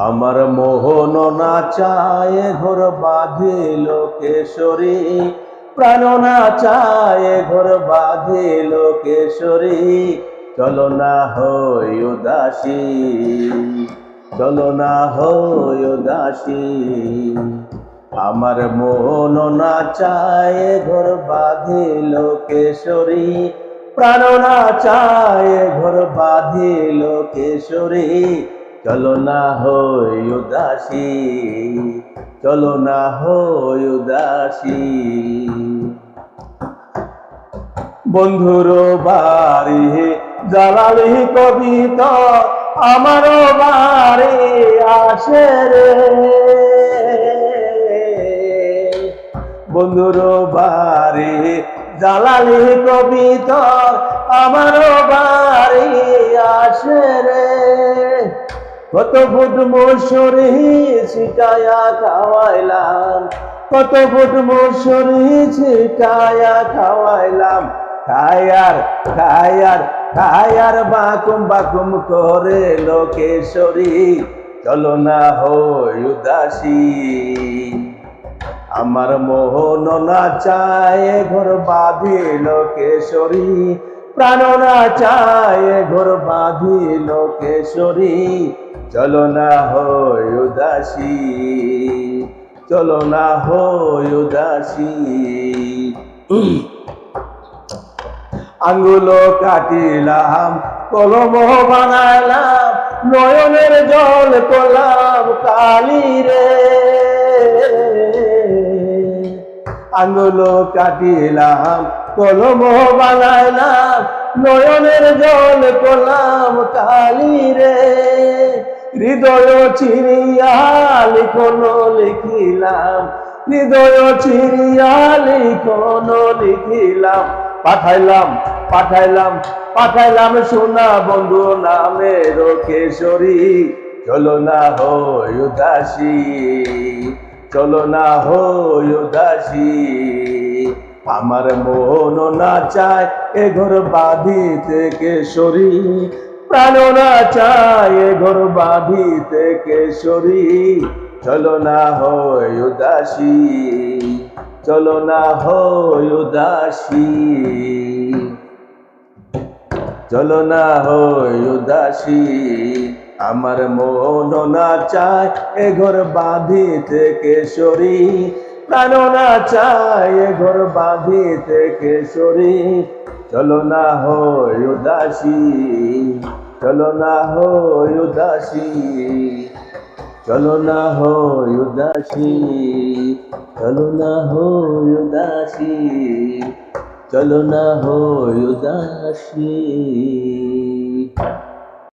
আমার মোহন না চায় ঘর বাঁধিল কেশরী প্রাণ না চায় ঘর বাঁধিল কেশরী চলো না হই উদাসী, চলো না হই উদাসী। আমার মন না চায় ঘর বাঁধিল কেশরী প্রাণ না চায় ঘর বাঁধিল কেশরী চলো না হই উদাসী, চলো না হই উদাসী। বন্ধুর বাড়ি জ্বালালি কবিতা, আমারও বাড়ি আসে রে। বন্ধুর বাড়ি জ্বালালি কবিতা, আমারও বাড়ি আসে রে। কত ফুট মশুরি ছিটায়া খাওয়াইলাম, কত ফুট মশুরি ছিটায়া খাওয়াইলাম। খায়ার খায়ার খায়ার বাকুম বাকুম করে লোকেশ্বরী চলো না হই উদাসী। আমার মোহন না চায় ঘর বাঁধিল কেশরী প্রাণ না চায় ঘর বাঁধিল কেশরী চলো না হই উদাসী, চলো না হই উদাসী। আঙ্গুল কাটিলাম, কলম বানাইলাম নয়নের জল করলাম কালি রে। আঙ্গুল কাটিলাম, কলম বানাইলাম নয়নের জল করলাম কালি রে। হৃদয় চিরিয়া লিখন, লিখিলাম। হৃদয় চিরিয়া লিখন, লিখিলাম। পাঠাইলাম পাঠাইলাম পাঠাইলাম সোনা বন্ধু নামের কেশরী চলো না হই চলো না হই আমার মন না চায় এ ঘর বাঁধিতে কেশরী প্রাণ না চায় ঘর বাঁধিতে কেশরী চলো না হই উদাসী, চলো না হই উদাসী। চলো না হই উদাসী, আমার মন না চায় এ ঘর বাঁধিতে কেশরী প্রাণ না চায় এ ঘর বাঁধিতে কেশরী চলো না হয় উদাসী, চলো না হয় উদাসী। চলো না হয় উদাসী, চলো না হয় উদাসী। চলো না হয় উদাসী।